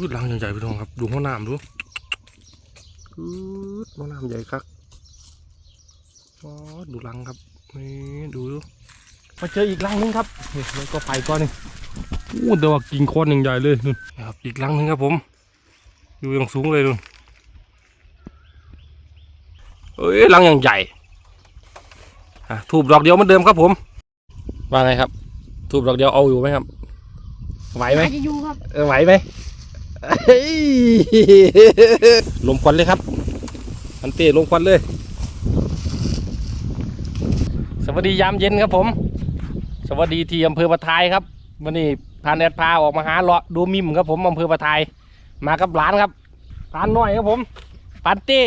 ยืดลังใหญ่ๆพี่น้องครับ ดูหัวน้ำดูอืดหัวน้ำใหญ่ครับอ๋อดูลังครับนี่ดูดูมาเจออีกลังนึงครับนี่แล้วก็ไปก้อนหนึงอู้แต่ว่ากิ่งโคนหนึ่งใหญ่เลยนู่นนะครับ อีกลังนึงครับผม อยู่อย่างสูงเลยนู่นเอ้ยลังอย่างใหญ่อะถูกดอกเดียวเหมือนเดิมครับผม ว่าไงครับถูกดอกเดียวเอาอยู่ไหมครับ ไหวไหมอาจจะอยู่ครับ เออไหวไหมเฮ้ย ลมควันเลยครับ อันเต้ลมควันเลย สวัสดียามเย็นครับผม สวัสดีที่อำเภอปะทายครับ วันนี้พานแอดพาออกมาหาเลาะดูมิมครับผมอำเภอปะทาย มากับหลานครับปานน้อยครับผมปานเต้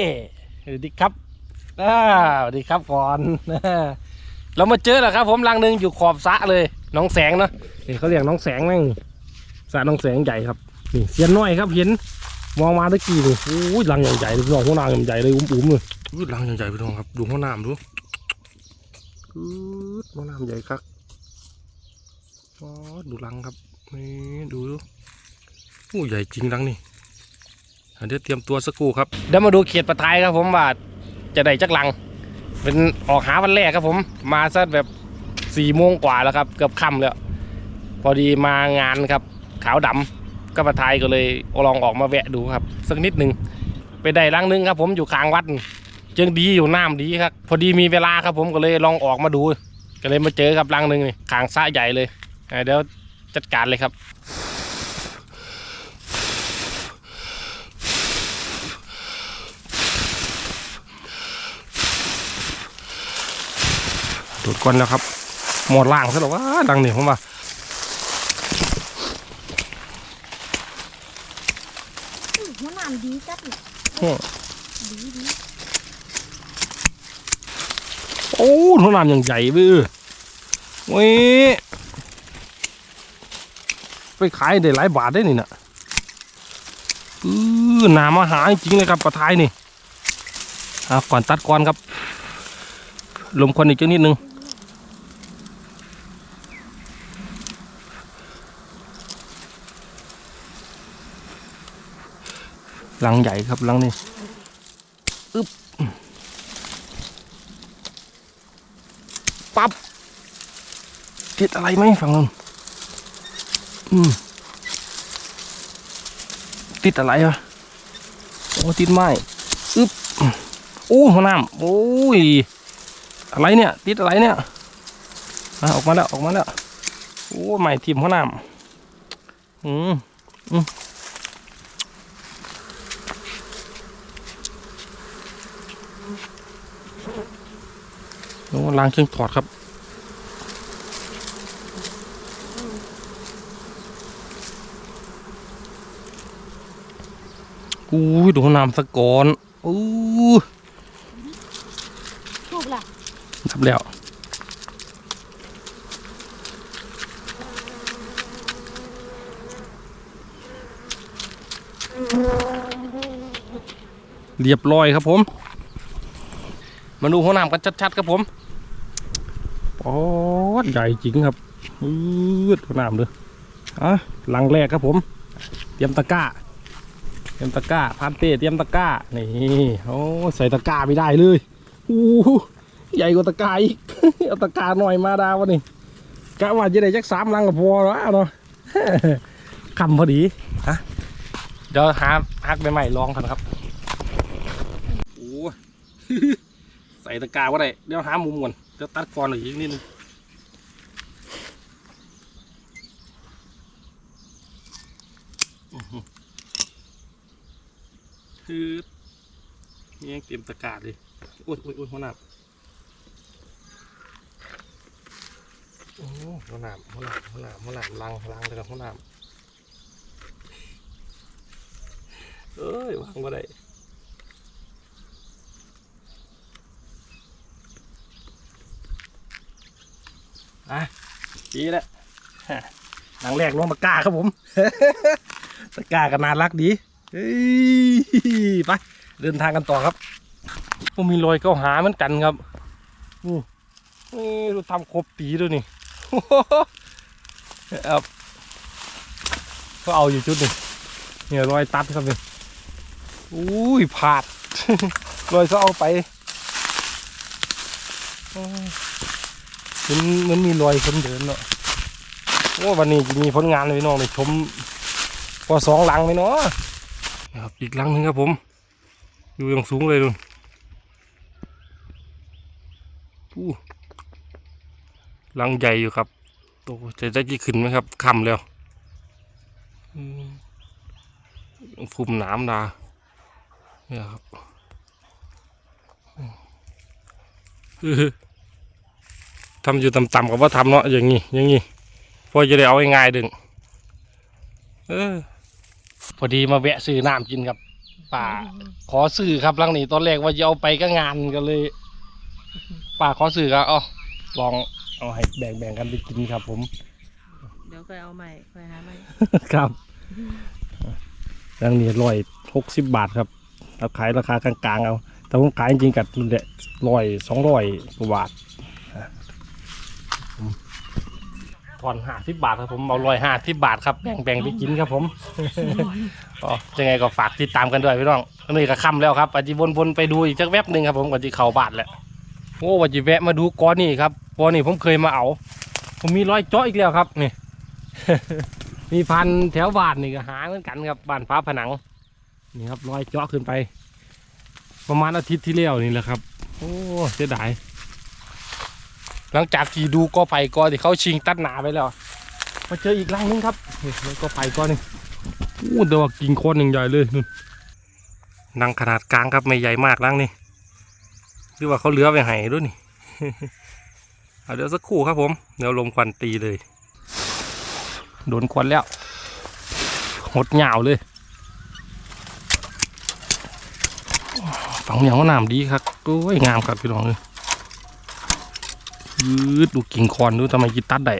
สวัสดีครับอ่าสวัสดีครับก่อนเรามาเจอแล้วครับ ผมรังหนึ่งอยู่ขอบสะเลย น้องแสงเนาะนี่เขาเรียกน้องแสงแม่งสระน้องแสงใหญ่ครับ นี่เสียนน้อยครับเห็นมองมาตะกี้นี่โอ้ยรังใหญ่ๆเลยพี่น้องหัวหน้ำใหญ่เลยอุ้มๆเลยอุ้ยรังใหญ่ๆพี่น้องครับดูหัวหน้ำดูอืดหัวหน้ำใหญ่ครับอ๋อดูรังครับนี่ดูดูโอ้ใหญ่จริงรังนี่อะเดี๋ยวเตรียมตัวสักครู่ครับเดี๋ยวมาดูเขียดปลาทายครับผมว่าจะได้จักลัง เป็นออกหาวันแรกครับผม มาซะแบบสี่โมงกว่าแล้วครับ เกือบค่ำแล้ว พอดีมางานครับขาวดำ ก็ประทายก็เลยลองออกมาแวะดูครับสักนิดหนึ่งไปได้รังหนึงครับ ผมอยู่ข้างวัดจึงดีอยู่น้ำดีครับ พอดีมีเวลาครับ ผมก็เลยลองออกมาดู ก็เลยมาเจอกับรังหนึ่งนี่ขางสระใหญ่เลยเดี๋ยวจัดการเลยครับดูดก้นแล้วครับหมดล่างซะหรอว่าดังนี่ผมว่า อื้อหัวหน้ำดีจัด เลยโอ้ดีดีโอ้ทุนน้ำอย่างใหญ่เบ้อเว้ยไปขายได้หลายบาทได้นี่นะอือหนามาหาจริงเลยครับปลาทายนี่อะก่อนตัดก่อนครับ ลมควันอีกจังนิดนึง ลังใหญ่ครับลังนี่อึ๊บปั๊บติดอะไรไหมฝั่งนู้นอืมติดอะไรวะโอ้ติดไม้อึ๊บโอ้หัวน้ำโอ้ยอะไรเนี่ย ติดอะไรเนี่ยอะออกมาแล้วออกมาแล้วโอ้ใหม่ทิมหัวน้ำอืมอืม ล้างเครื่องถอดครับ อู้ยดูน้ำสะกอนอู้ถูกละทับแล้วเรียบร้อยครับผม มาดูหัวน้ำกันชัดๆครับผม โอ้ใหญ่จริงครับอืดน้ำเลยอะลังแรกครับผม เตรียมตะกร้า เตรียมตะกร้าพันเต้เตรียมตะกร้า นี่โอ้ใส่ตะกร้าไม่ได้เลยอู้ใหญ่กว่าตะกร้าอีก เอาตะกร้าหน่อยมาดาวะนี่กะว่าจะได้จักสามลังก็พอแล้วเนาะคำพอดีฮะเดี๋ยวหาฮักใหม่ๆลองกันครับโอ้ใส่ตะกร้าว่าได้เดี๋ยวหามุมก่อน ดี๋ยวตัดก่อนหน่อยอีกนิดนึงอื้อหือคือมียังเตรียมตะกร้าเลยโอ้ยโอ้ยโอ้ยหัวหน้าโอ้หัวหน้าหัวหน้าหัวหน้าหัวหน้าลังลังเลยกับหัวหน้าเอ้ยวางก็ได้ อะดีแล้วฮะหลังแรกลงตะกร้าครับผมตะกร้าก็น่ารักดีไปเดินทางกันต่อครับผมมีรอยเข้าหาเหมือนกันครับนี่นี่เราทำครบปีด้วยนี่ครับก็เอาอยู่ชุดนึ่งเนี่ยรอยตัดครับนี่อุ้ยผาดรอยเขาเอาไปอ มันมันมีรอยคนเดินเนาะโอ้วันนี้จะมีผลงานเลยน้องเลยชมพอสองหลังไหมเนาะนะครับอีกหลังหนึ่งครับผม อยู่อยังสูงเลยลุนอู้หลังใหญ่อยู่ครับโอ้จะได้กี่ขึ้นไหมครับคำแล้วอืมฟุ่มน้ำนาเนี่ยครับ ทำอยู่ต่ำๆกับว่าทำเนาะอย่างงี้อย่างงี้พอจะได้เอาง่ายๆดึงเออพอดีมาแวะซื้อน้ำกินครับป่าขอซื้อครับหลังนี้ตอนแรกว่าจะเอาไปก็งานก็เลยป้าขอซื้อก็เอาลองเอาให้แบ่งๆกันไปกินครับ ผม เดี๋ยวค่อยเอาใหม่ค่อยหาใหม่ครับหลังนี้ร้อยหกสิบบาทครับเราขายราคากลางๆเอา แต่ผมขายจริงๆกับมันเดะร้อยสองร้อยกว่าบาทอะผม ถอนห้าสิบบาทครับผมเอาร้อยห้าสิบบาทครับแบ่งๆไปกินครับผมก็ยังไงก็ฝากติดตามกันด้วยพี่น้องนี่ก็ค่ำแล้วครับอาจจะวนๆไปดูอีกสักแวบหนึ่งครับผมก่อนจะเข้าบ้านแหละโอ้ว่าจะแวะมาดูก้อนนี่ครับก้อนนี่ผมเคยมาเอา ผมมีรอยเจาะอีกแล้วครับนี่มีพันแถวบ้านนี่ก็หาเหมือนกันครับบ้านฟ้าผนังนี่ครับรอยเจาะขึ้นไป ประมาณอาทิตย์ที่แล้วนี่แหละครับ โอ้เสียดาย หลังจากที่ดูกอไผ่กอที่เขาชิงตัดหนาไปแล้ว มาเจออีกรังนึงครับนี่แล้วก็ไผ่กอหนึงอู้เดี๋ยวว่ากิ่งโคนหนึ่งใหญ่เลยนู่นนังขนาดกลางครับไม่ใหญ่มากลังนี่หรือว่าเขาเลือไปให้ด้วยนี่เอาเดี๋ยวสักครู่ครับผมเดี๋ยวลมควันตีเลยโดนควันแล้วหดเหงาเลยฝังเหนียวน้ำดีครับโอ้ยงามครับพี่น้องเลย ยืดดูกิ่งคอนดูทำไมกิตัดได้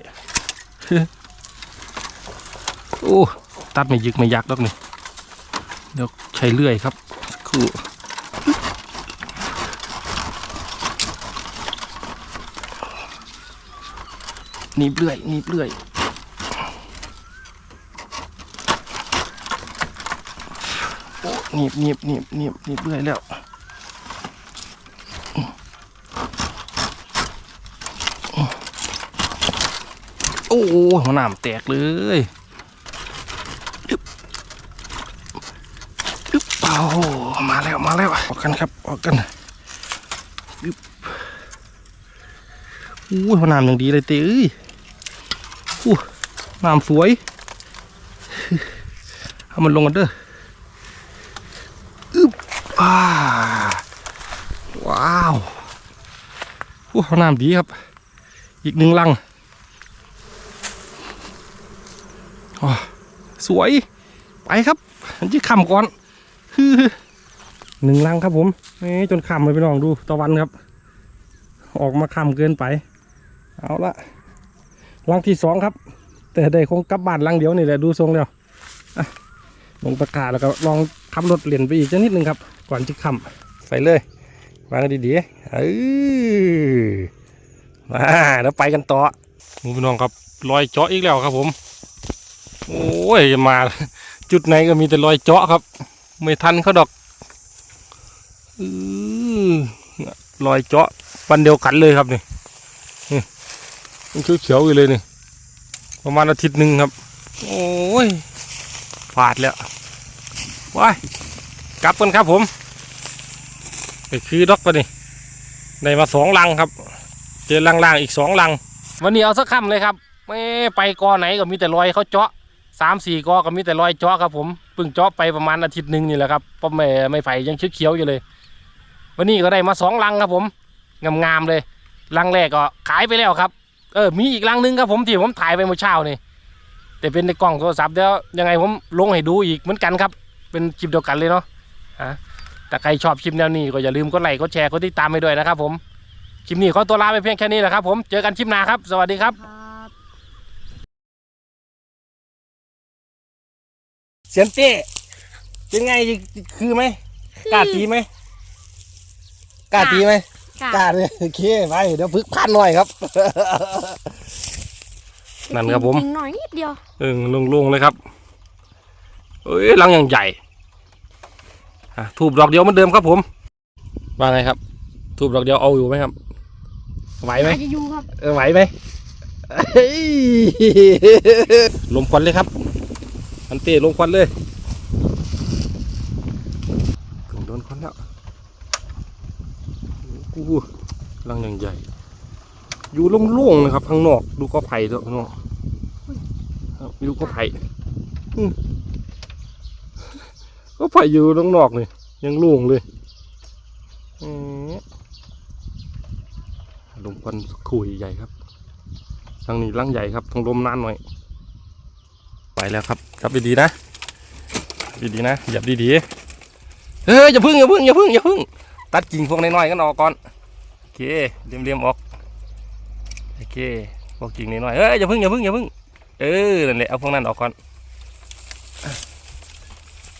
โอ้ตัดไม่ยึกไม่ยักแล้วนี่เดี๋ยวใช้เลื่อยครับคือนีบเลื่อยนีบเลื่อยโอ้หนีบหนีบหนีบหนีบหนีบเลื่อยแล้ว โอ้หัวหนามแตกเลยอึ๊บเอามาแล้วมาแล้วออกกันครับออกกันอึ๊บอู้ยน้ำอย่างดีเลยเต้ยอู้น้ำสวยเอามันลงกันเด้ออึ๊บอ่าว้าวอู้น้ำดีครับ อีกหนึ่งลังว้า สวย ไปครับมันจะขำก่อนคือหนึ่งลังครับผมนี่จนขำเลยไปลองดูตะวันครับ ออกมาขำเกินไป เอาละลังที่สองครับ แต่ได้คงกลับบ้านลังเดียวนี่แหละดูทรงแล้วลงประกาศแล้วก็ลองขับรถเหรียญไปอีกนิดนึงครับ ก่อนจะขำใส่เลยวางดีๆเออมาแล้วไปกันต่อมูพี่น้องครับรอยเจาะอีกแล้วครับผม โอ้ยมา จุดไหนก็มีแต่รอยเจาะครับ ไม่ทันเขาดอกออรอยเจาะวันเดียวกันเลยครับนี่มันเขียวๆอยู่เลยนี่ประมาณอาทิตย์หนึ่งครับ โอ้ยพลาดแล้วว้ายกลับกันครับผมไปคือดอกไปนี่ได้มาสองลังครับ เจอลังๆอีกสองลัง วันนี้เอาสักคำเลยครับไม่ไปกอไหนก็มีแต่รอยเขาเจาะ สามสี่กอก็มีแต่รอยจาะครับผมเพิ่งจาะไปประมาณอาทิตย์หนึ่งนี่แหละครับเพราะไม่ไม่ไผ่ยังเขียวๆอยู่เลย วันนี้ก็ได้มาสองลังครับผมงามๆเลยลังแรกก็ขายไปแล้วครับ เออมีอีกลังหนึงครับผมที่ผมถ่ายไปเมื่อเช้านี่แต่เป็นในกล้องโทรศัพท์เดี๋ยวยังไงผมลงให้ดูอีกเหมือนกันครับ เป็นคลิปเดียวกันเลยเนาะฮะแต่ใครชอบคลิปแนวนี้ก็อย่าลืมกดไลค์กดแชร์กดติดตามไปด้วยนะครับผมคลิปนี้ขอตัวลาไปเพียงแค่นี้แหละครับผมเจอกันคลิปหน้าครับ สวัสดีครับ เสียนเต้เป็นไงคือไหมกล้าตีไหมกล้าตีไหมค่ะกล้าเลยโอเคไปเดี๋ยวพึกพันหน่อยครับ นั่นครับผมหน่อยนิดเดียวเออลงๆเลยครับเอ้ยรังอย่างใหญ่อะทูบดอกเดียวเหมือนเดิมครับผมว่าไงครับ ทูบดอกเดียวเอาอยู่ไหมครับไหวไหมอาจจะอยู่ครับเออไหวไหมเฮ้ยลมควันเลยครับ อันเต้ลมควันเลยถึงโดนควันแล้วกูรังอย่างใหญ่ อยู่โล่งๆนะครับข้างนอกดูก็ไผ่ด้วยข้างนอกดูก็ไผ่ก็ไผ่อยู่ข้างนอกเลยยังโล่งเลยอืมลมควันคุยใหญ่ครับทางนี้ลังใหญ่ครับทางลมนานหน่อย ไปแล้วครับ จับดีๆนะ ดีๆนะหยับดีๆเฮ้ยอย่าพึ่งอย่าพึ่งอย่าพึ่งอย่าพึ่ง ตัดกิ่งพวกน้อยๆกันออกก่อนโอเคเลียมๆออกโอเคพวกกิ่งน้อยๆเฮ้ยอย่าพึ่งอย่าพึ่งอย่าพึ่งเออนั่นแหละเอาพวกนั้นออกก่อน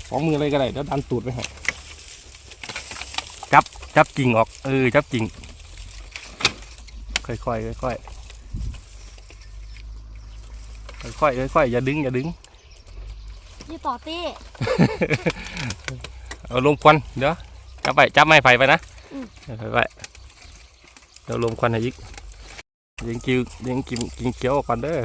สองมือเลยก็ได้เดี๋ยวดันตูดไปให้จับจับกิ่งออกเออจับกิ่งค่อยๆค่อยๆค่อยๆค่อยๆอย่าดึงอย่าดึง ยี่ต่อเต้เอาลมควันเดี๋ยวจับไปจับไม้ไผ่ไปนะอืมไปไปเดี๋ยวลมควันให้ยิกยิงกิ้วยิงกินกินเกี๊ยวก่อนเด้อ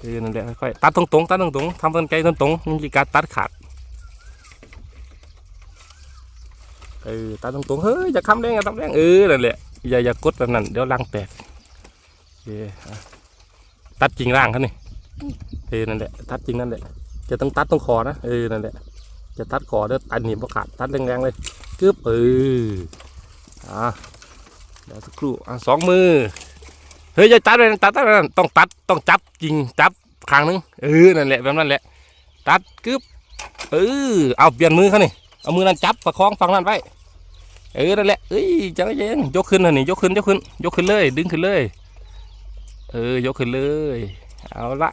เออนั่นแหละค่อยๆตัดตรงๆตัดตรงๆทำต้นไก่ตรงๆมันมีการตัดขาดเออตัดตรงๆเฮ้ยอย่าคำแรงอย่าทำแรงเออนั่นแหละอย่าอย่ากดแบบนั้นเดี๋ยวรังแตกโอเคอะตัดจริงร่างเขานี่ เออนั่นแหละตัดจริงนั่นแหละจะต้องตัดตรงคอนะเออนั่นแหละจะตัดคอเด้อตัดหนีบบ่ขาดตัดแรงๆเลยกึบเอออะเดี๋ยวสักครู่อะสองมือเฮ้ยอย่าตัดเลยตัดตัดนั่นต้องตัดต้องจับจริงจับข้างหนึงเออนั่นแหละแบบนั้นแหละ ตัดกึบเออเอาเปลี่ยนมือเขานี่เอามือนั้นจับประคองฝั่งนั้นไว้เออนั่นแหละเอ้ยจังเย็นยกขึ้นนะนี่ยกขึ้นยกขึ้น ยกขึ้นเลย ดึงขึ้นเลย เออยกขึ้นเลย เอาละ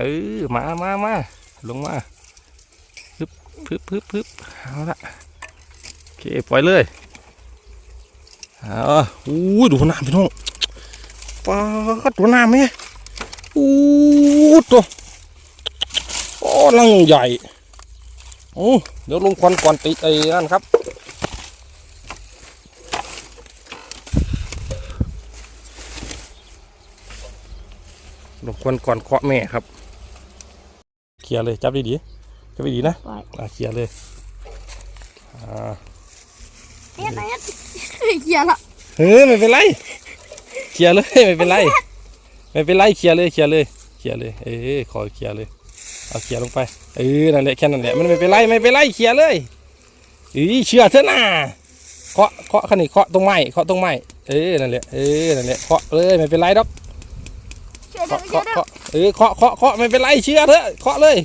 เออมามามาลงมาพึบพึบพึบพึบเอาละโอเคปล่อยเลยเอาอู้ดูน้ำพี่น้องปลาตัวน้ำไหมอู้ตัวโอ้ลังใหญ่โอ้เดี๋ยวลงควันก่อนติดไอ้นั่นครับลงควันก่อนเคาะแม่ครับ ลียร์เลยจับดีๆจับดีๆนะปล่อยอะเคลียร์เลยอ่าเอ็ดเอ็ดเขียละเฮ้ยไม่เป็นไรเคลียร์เลยไม่เป็นไรไม่เป็นไรเคลียร์เลยเคลียร์เลยเคลียร์เลยเอ้ยขอเคลียร์เลยเอาเคลียร์ลงไปเออนั่นแหละแค่นั้นแหละมันไม่เป็นไรไม่เป็นไรเคลียร์เลยอีเชื่อเถอะนะเคาะเคาะขนิเคาะตรงไม้เคาะตรงไม้เออนั่นแหละเออนั่นแหละเคาะเลยไม่เป็นไรดอก เชื่อเด้อเคาะเชื่อเคาะเด้อเคาะเออเคาะเคาะเคาะไม่เป็นไรเชื่อเถอะเคาะเลย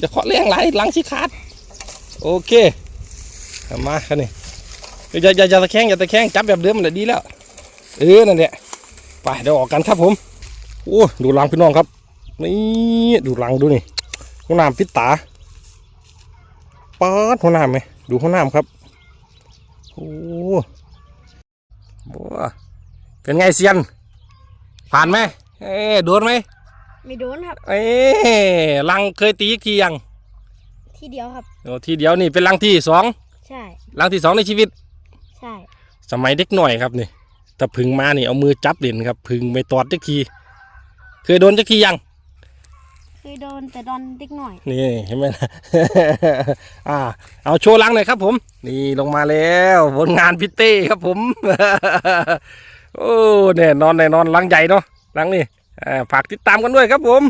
จะเคาะแรงไหลหลังชิขาดโอเคเอามาคันนี้อย่าอย่าอย่าตะแคงอย่าตะแคงจับแบบเดิมมันแหละดีแล้วเออนั่นแหละไปเดี๋ยวออกกันครับผมโอ้ดูรังพี่น้องครับนี่ดูรังดูนี่ห้องน้ำพิษตาป๊าดห้องน้ำไหมดูห้องน้ำครับโอ้บัวเป็นไงเซียน ผ่านไหมเอ๊ะโดนไหมไม่โดนครับเอ๊ะลังเคยตีอีกทียัง ทีเดียวครับโอ้ทีเดียวนี่เป็นลังที่สองใช่ลังที่สองในชีวิต ใช่ สมัยเด็กหน่อยครับนี่แต่พึ่งมานี่เอามือจับเหรียญครับ พึ่งไม่ตอดจักทีเคยโดนจักทียังเคยโดนแต่โดนเด็กหน่อย นี่เห็นไหมล่ะอ่า เอาโชว์ลังหน่อยครับผม นี่ลงมาแล้วผลงานพิตเต้ครับผม โอ้แน่นอนแน่นอนลังใหญ่เนาะลังนี่ฝากติดตามกันด้วยครับผม